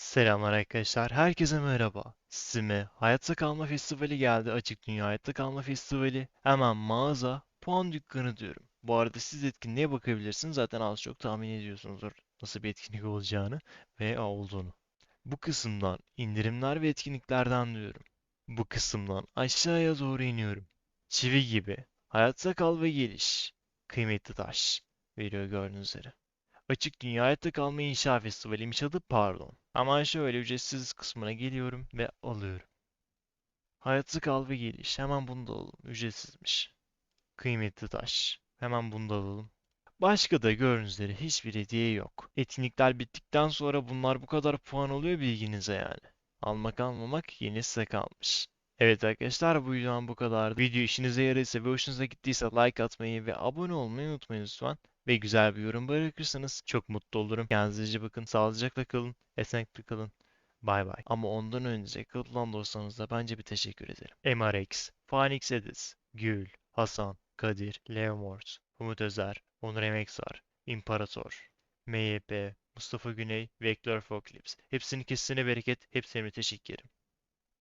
Selamlar arkadaşlar, herkese merhaba. Steam'e Hayatta Kalma Festivali geldi. Açık Dünya Hayatta Kalma Festivali. Hemen mağaza, puan dükkanı diyorum. Bu arada siz etkinliğe bakabilirsiniz. Zaten az çok tahmin ediyorsunuzdur nasıl bir etkinlik olacağını ve olduğunu. Bu kısımdan indirimler ve etkinliklerden diyorum. Bu kısımdan aşağıya doğru iniyorum. Çivi gibi. Hayatta kal ve geliş. Kıymetli taş. Veriyor gördüğünüz üzere. Açık Dünya Hayatta Kalma İnşa Festivali'ymiş adı pardon. Ama şöyle ücretsiz kısmına geliyorum ve alıyorum. Hayatta kal ve geliş. Hemen bunu da alalım. Ücretsizmiş. Kıymetli taş. Hemen bunu da alalım. Başka da gördüğünüz üzere hiçbir hediye yok. Etkinlikler bittikten sonra bunlar bu kadar puan oluyor bilginize yani. Almak almamak yeni size kalmış. Evet arkadaşlar bu videodan bu kadar. Video işinize yararsa ve hoşunuza gittiyse like atmayı ve abone olmayı unutmayın lütfen. Ve güzel bir yorum bırakırsanız çok mutlu olurum. Kendinize iyi bakın. Sağlıcakla kalın. Esenlikle kalın. Bay bay. Ama ondan önce katılan dostlarınıza bence bir teşekkür ederim. MRX, Phoenix Edis, Gül, Hasan, Kadir, Leomort, Umut Özer, Onur Emeksar, İmparator, MYP, Mustafa Güney, Vektör Foclips. Hepsinin kesine bereket. Hepsine teşekkür ederim.